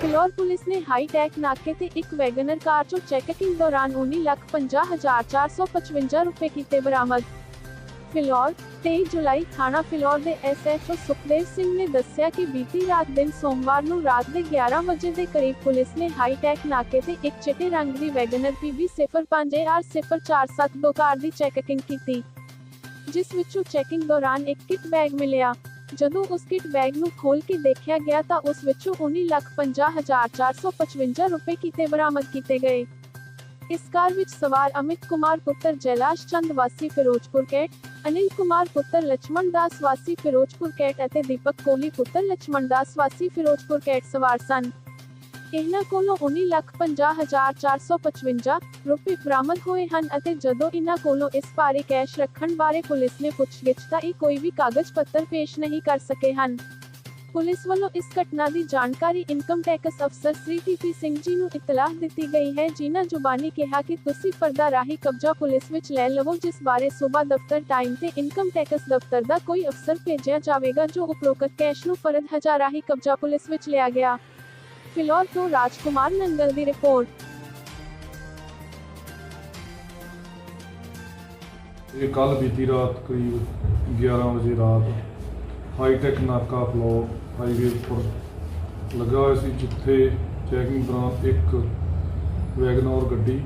Phillaur police ਨੇ high tech ਨਾਕੇ ਤੇ ਇੱਕ ਵੈਗਨਰ ਕਾਰ ਚੋਂ ਚੈਕਿੰਗ ਦੌਰਾਨ 19,50,455 ਰੁਪਏ ਕੀਤੇ ਬਰਾਮਦ। ਫਿਲੌਰ 23 ਜੁਲਾਈ ਥਾਣਾ ਫਿਲੌਰ ਦੇ ਐਸਐਚਓ ਸੁਖਦੇਵ ਸਿੰਘ ਨੇ ਦੱਸਿਆ ਕਿ ਬੀਤੀ ਰਾਤ ਦਿਨ ਸੋਮਵਾਰ ਨੂੰ ਰਾਤ ਦੇ 11 ਵਜੇ ਦੇ ਕਰੀਬ ਪੁਲਿਸ ਨੇ ਹਾਈ ਟੈਕ ਨਾਕੇ ਤੇ ਇੱਕ ਚਿੱਟੇ ਰੰਗ ਦੀ ਵੈਗਨਰ PB 05AR0472 ਕਾਰ ਦੀ ਚੈਕਿੰਗ ਕੀਤੀ ਜਿਸ ਵਿੱਚੋਂ ਚੈਕਿੰਗ ਦੌਰਾਨ ਇੱਕ ਕਿਟ ਬੈਗ ਮਿਲਿਆ। ਜਦੋਂ ਉਸ ਕਿਟ ਬੈਗ ਨੂੰ ਖੋਲ ਕੇ ਦੇਖਿਆ ਗਿਆ ਤਾਂ ਉਸ ਵਿੱਚੋਂ 19,50,455 ਰੁਪਏ ਕੀਤੇ ਬਰਾਮਦ ਕੀਤੇ ਗਏ। ਇਸ ਕਾਰ ਵਿੱਚ ਸਵਾਰ ਅਮਿਤ ਕੁਮਾਰ ਪੁੱਤਰ ਜੈਲਾਸ਼ ਚੰਦ ਵਾਸੀ ਫਿਰੋਜ਼ਪੁਰ ਕੈਟ ਅਨਿਲ ਕੁਮਾਰ ਪੁੱਤਰ ਲక్ష్మణ ਦਾਸ ਵਾਸੀ ਫਿਰੋਜ਼ਪੁਰ ਕੈਟ ਅਤੇ ਦੀਪਕ ਕੋਲੀ ਪੁੱਤਰ ਲక్ష్మణ ਦਾਸ ਵਾਸੀ ਫਿਰੋਜ਼ਪੁਰ ਕੈਟ ਸਵਾਰ ਸਨ। ਇਹਨਾਂ ਕੋਲੋਂ 19,50,455 ਰੁਪਏ ਬਰਾਮਦ ਹੋਏ ਹਨ ਅਤੇ ਜਦੋਂ ਇਹਨਾਂ ਕੋਲੋਂ ਇਸ ਬਾਰੇ ਕੈਸ਼ ਰੱਖਣ ਬਾਰੇ ਪੁਲਿਸ ਨੇ ਪੁੱਛਗਿੱਛ ਤਾਂ ਇਹ ਕੋਈ ਵੀ ਕਾਗਜ਼ ਪੱਤਰ ਪੇਸ਼ ਨਹੀਂ ਕਰ ਸਕੇ ਹਨ। ਪੁਲਿਸ ਵੱਲੋਂ ਇਸ ਘਟਨਾ ਦੀ ਜਾਣਕਾਰੀ ਇਨਕਮ ਟੈਕਸ ਅਫਸਰ ਸ੍ਰੀ ਟੀਪੀ ਸਿੰਘ ਜੀ ਨੂੰ ਇਤਲਾਹ ਦਿੱਤੀ ਗਈ ਹੈ ਜਿਨ੍ਹਾਂ ਜ਼ੁਬਾਨੀ ਕਿਹਾ ਕਿ ਤੁਸੀਂ ਪਰਦਾ ਰਾਹੀਂ ਕਬਜ਼ਾ ਪੁਲਿਸ ਵਿੱਚ ਲੈ ਲਵੋ ਜਿਸ ਬਾਰੇ ਸੂਬਾ ਦਫ਼ਤਰ ਟਾਈਮ ਤੇ ਇਨਕਮ ਟੈਕਸ ਦਫ਼ਤਰ ਦਾ ਕੋਈ ਅਫਸਰ ਭੇਜਿਆ ਜਾਵੇਗਾ ਜੋ ਉਪਰੋਕਤ ਕੈਸ਼ ਨੂੰ ਫਰਦ ਹਜ਼ਾਰ ਰਾਹੀਂ ਕਬਜ਼ਾ ਪੁਲਿਸ ਵਿੱਚ ਲਿਆ ਗਿਆ। ਫਿਲੌਰ ਤੋਂ ਰਾਜਕੁਮਾਰ ਨੰਗਲ ਦੀ ਰਿਪੋਰਟ ਇਹ ਕੱਲ ਬੀਤੀ ਰਾਤ ਕਰੀਬ 11 ਵਜੇ ਰਾਤ ਹਾਈਟੈਕ ਨਾਕਾ ਫਲੋ ਹਾਈਵੇ ਉੱਪਰ ਲੱਗਾ ਹੋਇਆ ਸੀ ਜਿੱਥੇ ਚੈਕਿੰਗ ਦੌਰਾਨ ਇੱਕ ਵੈਗਨੋਰ ਗੱਡੀ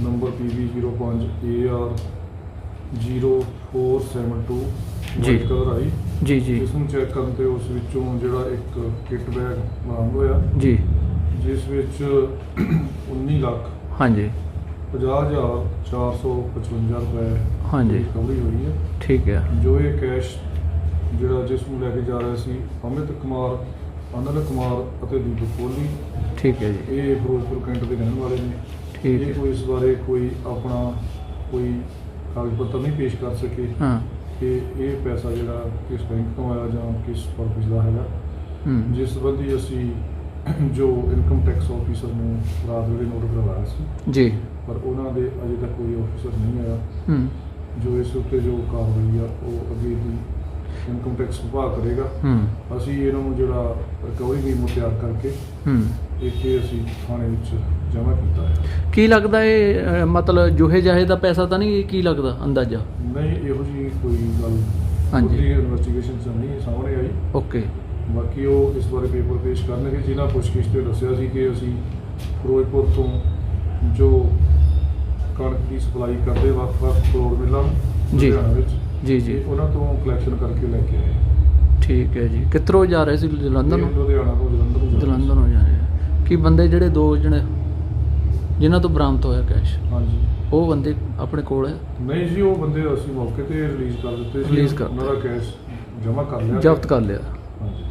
ਨੰਬਰ PB05 AR 0472 ਜੀ। ਕਲਰ ਆਈ ਜੀ ਜੀ। ਇਸ ਨੂੰ ਚੈੱਕ ਕਰਨ ਤੇ ਉਸ ਵਿੱਚੋਂ ਜਿਹੜਾ ਇੱਕ ਕਿਟ ਬੈਗ ਬਰਾਮਦ ਹੋਇਆ। ਜੀ। ਜਿਸ ਵਿੱਚ 19 ਲੱਖ ਹਾਂਜੀ। 50455 ਰੁਪਏ ਹਾਂਜੀ। ਰਿਕਵਰੀ ਹੋਈ ਹੈ। ਠੀਕ ਹੈ। ਜੋ ਇਹ ਕੈਸ਼ ਜਿਹੜਾ ਜਿਸ ਨੂੰ ਲੈ ਕੇ ਜਾ ਰਿਹਾ ਸੀ ਅਮਿਤ ਕੁਮਾਰ ਅਨਲ ਕੁਮਾਰ ਅਤੇ ਦੀਪਕ ਕੋਹਲੀ ਠੀਕ ਹੈ ਜੀ। ਇਹ ਫਿਰੋਜ਼ਪੁਰ ਕੈਂਟ ਦੇ ਰਹਿਣ ਵਾਲੇ ਨੇ। ਠੀਕ ਹੈ। ਕੋਈ ਇਸ ਬਾਰੇ ਕੋਈ ਆਪਣਾ ਕੋਈ ਕਾਗਜ਼ ਪੱਤਰ ਨਹੀਂ ਪੇਸ਼ ਕਰ ਸਕੇ। ਹਾਂ। ਕਿ ਇਹ ਪੈਸਾ ਜਿਹੜਾ ਕਿਸ ਬੈਂਕ ਤੋਂ ਆਇਆ ਜਾਂ ਕਿਸ ਪਰਪਸ ਦਾ ਹੈਗਾ। ਜਿਸ ਸੰਬੰਧੀ ਅਸੀਂ ਜੋ ਇਨਕਮ ਟੈਕਸ ਆਫੀਸਰ ਨੂੰ ਰਾਤ ਵੇਲੇ ਨੋਟ ਕਰਵਾਇਆ ਸੀ। ਜੀ। ਪਰ ਉਹਨਾਂ ਦੇ ਅਜੇ ਤੱਕ ਕੋਈ ਆਫੀਸਰ ਨਹੀਂ ਆਇਆ। ਜੋ ਇਸ ਉੱਤੇ ਜੋ ਕਾਰਵਾਈ ਆ ਉਹ ਅੱਗੇ ਦੀ ਇਨਕਮ ਟੈਕਸ ਵਿਭਾਗ ਕਰੇਗਾ। ਹੂੰ। ਅਸੀਂ ਇਹਨਾਂ ਨੂੰ ਜਿਹੜਾ ਰਿਕਵਰੀ ਮੀਮੋ ਤਿਆਰ ਕਰਕੇ ਹੂੰ। ਇੱਥੇ ਅਸੀਂ ਥਾਣੇ ਵਿੱਚ ਜਮ੍ਹਾਂ ਕੀਤਾ ਹੈ ਕੀ ਲੱਗਦਾ ਇਹ ਅਹ, ਮਤਲਬ ਜੋਹੇ ਜਾਹੇ ਦਾ ਪੈਸਾ ਤਾਂ ਨਹੀਂ ਕੀ ਲੱਗਦਾ ਅੰਦਾਜ਼ਾ? ਨਹੀਂ ਇਹੋ ਜੀ ਕੋਈ ਗੱਲ ਹਾਂਜੀ। ਇਨਵੈਸਟੀਗੇਸ਼ਨ ਚ ਨਹੀਂ ਸਾਹਮਣੇ ਆਈ। ਓਕੇ। ਬਾਕੀ ਉਹ ਇਸ ਬਾਰੇ ਪੇਪਰ ਪੇਸ਼ ਕਰਨਗੇ ਜਿਨ੍ਹਾਂ ਪੁੱਛਗਿੱਛ ਤੇ ਦੱਸਿਆ ਸੀ ਕਿ ਅਸੀਂ ਫਿਰੋਜ਼ਪੁਰ ਤੋਂ ਜੋ ਕਣਕ ਦੀ ਸਪਲਾਈ ਕਰਦੇ ਵੱਖ-ਵੱਖ ਕਰੋੜ ਮਿਲਾਂ ਨੂੰ ਜੀ। ਲੁਧਿਆਣਾ ਵਿੱਚ। ਜੀ ਜੀ। ਉਹਨਾਂ ਤੋਂ ਕਲੈਕਸ਼ਨ ਕਰਕੇ ਲੈ ਕੇ ਆਏ। ਠੀਕ ਹੈ ਜੀ। ਕਿੱਧਰੋਂ ਜਾ ਰਹੇ ਸੀ? ਜਲੰਧਰ ਨੂੰ? ਲੁਧਿਆਣਾ ਤੋਂ ਜਲੰਧਰ ਨੂੰ। ਜਲੰਧਰ ਨੂੰ ਜਾ ਰਹੇ। ਕੀ ਬੰਦੇ ਜਿਹੜੇ ਦੋ ਜਣੇ ਜਿਨ੍ਹਾਂ ਤੋਂ ਬਰਾਮਦ ਹੋਇਆ ਕੈਸ਼? ਹਾਂਜੀ। ਉਹ ਬੰਦੇ ਆਪਣੇ ਕੋਲ ਹੈ? ਨਹੀਂ ਜੀ ਉਹ ਬੰਦੇ ਅਸੀਂ ਮੌਕੇ ਤੇ ਰਿਲੀਜ਼ ਕਰ ਦਿੱਤੇ ਸੀ। ਕਰ ਉਹਨਾਂ ਦਾ ਕੈਸ਼ ਜਮ੍ਹਾਂ ਕਰ ਲਿਆ। ਜ਼ਬਤ ਕਰ ਲਿਆ। ਹਾਂਜੀ।